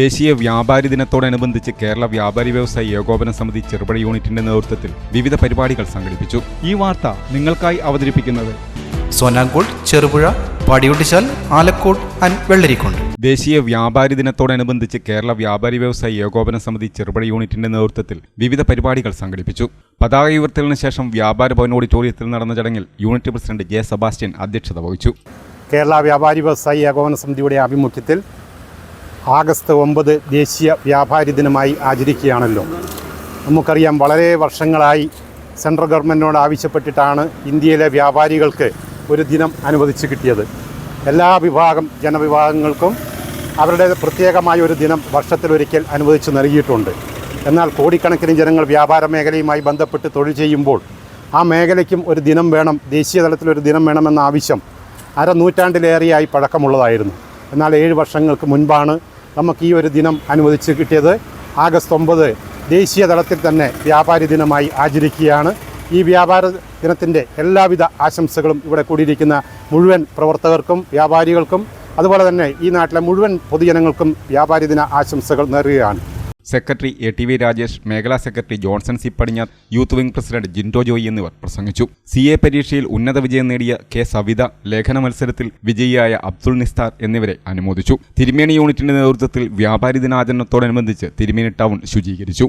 ദേശീയ വ്യാപാരി ദിനത്തോടനുബന്ധിച്ച് കേരള വ്യാപാരി വ്യവസായ ഏകോപന സമിതി ചെറുപുഴ യൂണിറ്റിന്റെ നേതൃത്വത്തിൽ വിവിധ പരിപാടികൾ സംഘടിപ്പിച്ചു. ഈ വാർത്ത നിങ്ങൾക്കായി അവതരിപ്പിക്കുന്നത് സോനാങ്കോട് ചെറുപുഴ പടിയൊട്ടിച്ചാൽ ആലക്കോട് ആൻഡ് വെള്ളരിക്കുണ്ട്. ദേശീയ വ്യാപാരി ദിനത്തോടനുബന്ധിച്ച് കേരള വ്യാപാരി വ്യവസായ ഏകോപന സമിതി ചെറുപുഴ യൂണിറ്റിന്റെ നേതൃത്വത്തിൽ വിവിധ പരിപാടികൾ സംഘടിപ്പിച്ചു. പതാക ഉയർത്തലിന് ശേഷം വ്യാപാര ഭവൻ ഓഡിറ്റോറിയത്തിൽ നടന്ന ചടങ്ങിൽ യൂണിറ്റ് പ്രസിഡന്റ് ജെ സെബാസ്റ്റ്യൻ അധ്യക്ഷത വഹിച്ചു. കേരള വ്യാപാരി വ്യവസായി ഏകോപന സമിതിയുടെ ആഭിമുഖ്യത്തിൽ ആഗസ്റ്റ് ഒമ്പത് ദേശീയ വ്യാപാരി ദിനമായി ആചരിക്കുകയാണല്ലോ. നമുക്കറിയാം വളരെ വർഷങ്ങളായി സെൻട്രൽ ഗവൺമെന്റിനോട് ആവശ്യപ്പെട്ടിട്ടാണ് ഇന്ത്യയിലെ വ്യാപാരികൾക്ക് ഒരു ദിനം അനുവദിച്ച് കിട്ടിയത്. എല്ലാ വിഭാഗം ജനവിഭാഗങ്ങൾക്കും അവരുടെ പ്രത്യേകമായ ഒരു ദിനം വർഷത്തിലൊരിക്കൽ അനുവദിച്ച് നൽകിയിട്ടുണ്ട്. എന്നാൽ കോടിക്കണക്കിന് ജനങ്ങൾ വ്യാപാര മേഖലയുമായി ബന്ധപ്പെട്ട് തൊഴിൽ ചെയ്യുമ്പോൾ ആ മേഖലയ്ക്കും ഒരു ദിനം വേണം ദേശീയ തലത്തിലൊരു ദിനം വേണമെന്ന ആവശ്യം അര അരനൂറ്റാണ്ടിലേറെയായി പഴക്കമുള്ളതായിരുന്നു. എന്നാൽ ഏഴ് വർഷങ്ങൾക്ക് മുൻപാണ് നമുക്ക് ഈ ഒരു ദിനം അനുവദിച്ച് കിട്ടിയത് ആഗസ്റ്റ് ഒമ്പത് ദേശീയ തലത്തിൽ തന്നെ വ്യാപാരി ദിനമായി ആചരിക്കുകയാണ്. ഈ വ്യാപാര ദിനത്തിന്റെ എല്ലാവിധ ആശംസകളും ഇവിടെ കൂടിയിരിക്കുന്ന മുഴുവൻ പ്രവർത്തകർക്കും വ്യാപാരികൾക്കും അതുപോലെ തന്നെ ഈ നാട്ടിലെ മുഴുവൻ പൊതുജനങ്ങൾക്കും വ്യാപാരി ദിന ആശംസകൾ നേരുകയാണ്. Secretary A T V Rajesh മേഖലാ secretary Johnson C പടിഞ്ഞാർ youth wing president Jindo Joy എന്നിവർ പ്രസംഗിച്ചു. സി എ പരീക്ഷയിൽ ഉന്നത വിജയം നേടിയ കെ സവിത ലേഖന മത്സരത്തിൽ വിജയിയായ അബ്ദുൾ നിസ്താർ എന്നിവരെ അനുമോദിച്ചു. തിരുമേനി യൂണിറ്റിന്റെ നേതൃത്വത്തിൽ വ്യാപാരി ദിനാചരണത്തോടനുബന്ധിച്ച് തിരുമേനി ടൗൺ ശുചീകരിച്ചു.